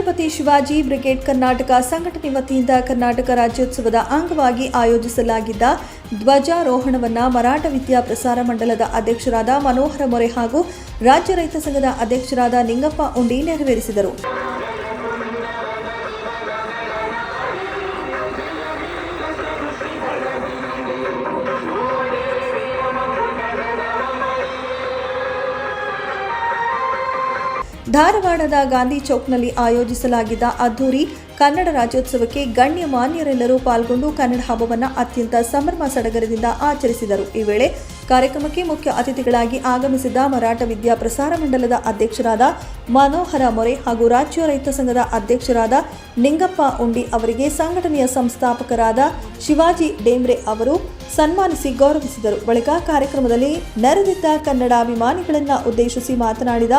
Chhatrapati Shivaji, brigade Karnataka ಸಂಘಟನೆ ವತಿಯಿಂದ ಕರ್ನಾಟಕ ರಾಜ್ಯೋತ್ಸವದ ಅಂಗವಾಗಿ ಆಯೋಜಿಸಲಾಗಿದ್ದ ಧ್ವಜಾರೋಹಣವನ್ನು ಮರಾಠ ವಿದ್ಯಾ ಪ್ರಸಾರ ಮಂಡಲದ ಅಧ್ಯಕ್ಷರಾದ ಮನೋಹರ ಮೊರೆ ಹಾಗೂ ರಾಜ್ಯ ರೈತ ಸಂಘದ ಅಧ್ಯಕ್ಷರಾದ ನಿಂಗಪ್ಪ ಉಂಡಿ ನೆರವೇರಿಸಿದರು. ಧಾರವಾಡದ ಗಾಂಧಿ ಚೌಕ್ನಲ್ಲಿ ಆಯೋಜಿಸಲಾಗಿದ್ದ ಅದ್ದೂರಿ ಕನ್ನಡ ರಾಜ್ಯೋತ್ಸವಕ್ಕೆ ಗಣ್ಯ ಮಾನ್ಯರೆಲ್ಲರೂ ಪಾಲ್ಗೊಂಡು ಕನ್ನಡ ಹಬ್ಬವನ್ನು ಅತ್ಯಂತ ಸಂಭ್ರಮ ಸಡಗರದಿಂದ ಆಚರಿಸಿದರು. ಈ ವೇಳೆ ಕಾರ್ಯಕ್ರಮಕ್ಕೆ ಮುಖ್ಯ ಅತಿಥಿಗಳಾಗಿ ಆಗಮಿಸಿದ್ದ ಮರಾಠ ವಿದ್ಯಾ ಪ್ರಸಾರ ಮಂಡಲದ ಅಧ್ಯಕ್ಷರಾದ ಮನೋಹರ ಮೊರೆ ಹಾಗೂ ರಾಜ್ಯ ರೈತ ಸಂಘದ ಅಧ್ಯಕ್ಷರಾದ ನಿಂಗಪ್ಪ ಉಂಡಿ ಅವರಿಗೆ ಸಂಘಟನೆಯ ಸಂಸ್ಥಾಪಕರಾದ ಶಿವಾಜಿ ಡೇಮ್ರೆ ಅವರು ಸನ್ಮಾನಿಸಿ ಗೌರವಿಸಿದರು. ಬಳಿಕ ಕಾರ್ಯಕ್ರಮದಲ್ಲಿ ನೆರೆದಿದ್ದ ಕನ್ನಡಾಭಿಮಾನಿಗಳನ್ನು ಉದ್ದೇಶಿಸಿ ಮಾತನಾಡಿದ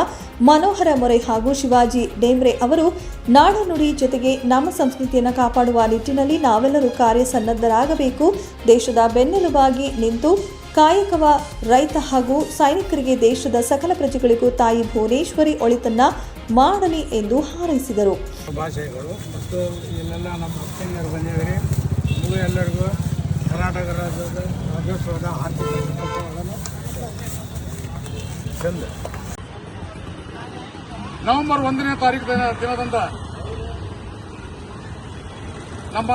ಮನೋಹರ ಮೊರೆ ಹಾಗೂ ಶಿವಾಜಿ ಡೇಮ್ರೆ ಅವರು ನಾಡನುಡಿ ಜೊತೆಗೆ ನಮ್ಮ ಸಂಸ್ಕೃತಿಯನ್ನು ಕಾಪಾಡುವ ನಿಟ್ಟಿನಲ್ಲಿ ನಾವೆಲ್ಲರೂ ಕಾರ್ಯಸನ್ನದ್ಧರಾಗಬೇಕು. ದೇಶದ ಬೆನ್ನೆಲುಬಾಗಿ ನಿಂತು ಕಾಯಕವ ರೈತ ಹಾಗೂ ಸೈನಿಕರಿಗೆ ದೇಶದ ಸಕಲ ಪ್ರಜೆಗಳಿಗೂ ತಾಯಿ ಭುವನೇಶ್ವರಿ ಒಳಿತನ್ನ ಮಾಡಲಿ ಎಂದು ಹಾರೈಸಿದರು. ಭಾಷೆಗಳು ಮತ್ತು ಇಲ್ಲೆಲ್ಲ ನಮ್ಮ ಎಲ್ಲರಿಗೂ ಕರ್ನಾಟಕ ರಾಜ್ಯದ ರಾಜ್ಯೋತ್ಸವದ ಆರ್ಥಿಕ ಚಂದ. ನವೆಂಬರ್ ಒಂದನೇ ತಾರೀಕು ದಿನ ದಿನದಂದ ನಮ್ಮ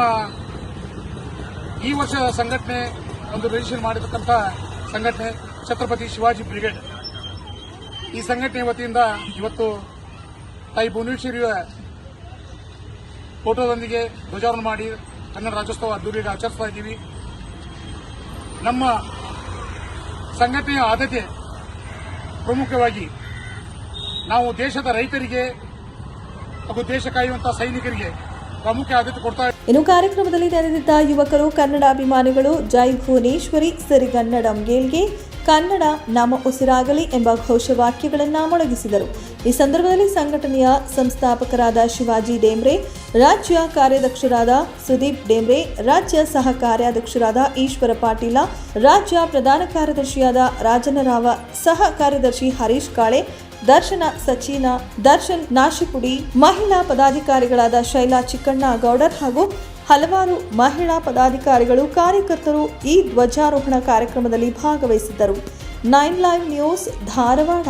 ಈ ವರ್ಷದ ಸಂಘಟನೆ ಒಂದು ರಿಜಿಸ್ಟ್ರೇಷನ್ ಮಾಡಿರ್ತಕ್ಕಂಥ ಸಂಘಟನೆ ಛತ್ರಪತಿ ಶಿವಾಜಿ ಬ್ರಿಗೇಡ್. ಈ ಸಂಘಟನೆ ವತಿಯಿಂದ ಇವತ್ತು ತಾಯಿ ಭುವನೇಶ್ವರಿಯ ಫೋಟೋದೊಂದಿಗೆ ಧ್ವಜಾರೋಹಣ ಮಾಡಿ ಕನ್ನಡ ರಾಜ್ಯೋತ್ಸವ ಅದ್ದೂರಿಯಾಗಿ ಆಚರಿಸ್ತಾ ಇದ್ದೀವಿ. ನಮ್ಮ ಸಂಘಟನೆಯ ಆದ್ಯತೆ ಪ್ರಮುಖವಾಗಿ ನಾವು ದೇಶದ ರೈತರಿಗೆ ಹಾಗೂ ದೇಶ ಕಾಯುವಂತಹ ಸೈನಿಕರಿಗೆ ಪ್ರಮುಖ ಆದ್ಯತೆ ಕೊಡ್ತಾ ಇನ್ನು ಕಾರ್ಯಕ್ರಮದಲ್ಲಿ ನೆರೆದಿದ್ದ ಯುವಕರು ಕನ್ನಡ ಅಭಿಮಾನಿಗಳು ಜೈ ಭುವನೇಶ್ವರಿ ಸಿರಿಗನ್ನಡಂ ಗೇಲ್ಗೆ ಕನ್ನಡ ನಮ್ಮ ಉಸಿರಾಗಲಿ ಎಂಬ ಘೋಷವಾಕ್ಯಗಳನ್ನು ಮೊಳಗಿಸಿದರು ಈ ಸಂದರ್ಭದಲ್ಲಿ ಸಂಘಟನೆಯ ಸಂಸ್ಥಾಪಕರಾದ ಶಿವಾಜಿ ಡೇಮ್ರೆ, ರಾಜ್ಯ ಕಾರ್ಯಾಧ್ಯಕ್ಷರಾದ ಸುದೀಪ್ ಡೇಮ್ರೆ, ರಾಜ್ಯ ಸಹ ಕಾರ್ಯಾಧ್ಯಕ್ಷರಾದ ಈಶ್ವರ ಪಾಟೀಲ, ರಾಜ್ಯ ಪ್ರಧಾನ ಕಾರ್ಯದರ್ಶಿಯಾದ ರಾಜನರಾವ, ಸಹ ಕಾರ್ಯದರ್ಶಿ ಹರೀಶ್ ಕಾಳೆ, ದರ್ಶನ ಸಚಿನ, ದರ್ಶನ್ ನಾಶಿಪುಡಿ, ಮಹಿಳಾ ಪದಾಧಿಕಾರಿಗಳಾದ ಶೈಲಾ ಚಿಕ್ಕಣ್ಣ ಗೌಡರ್ ಹಾಗೂ ಹಲವಾರು ಮಹಿಳಾ ಪದಾಧಿಕಾರಿಗಳು ಕಾರ್ಯಕರ್ತರು ಈ ಧ್ವಜಾರೋಹಣ ಕಾರ್ಯಕ್ರಮದಲ್ಲಿ ಭಾಗವಹಿಸಿದ್ದರು. Nine live news Dharwad.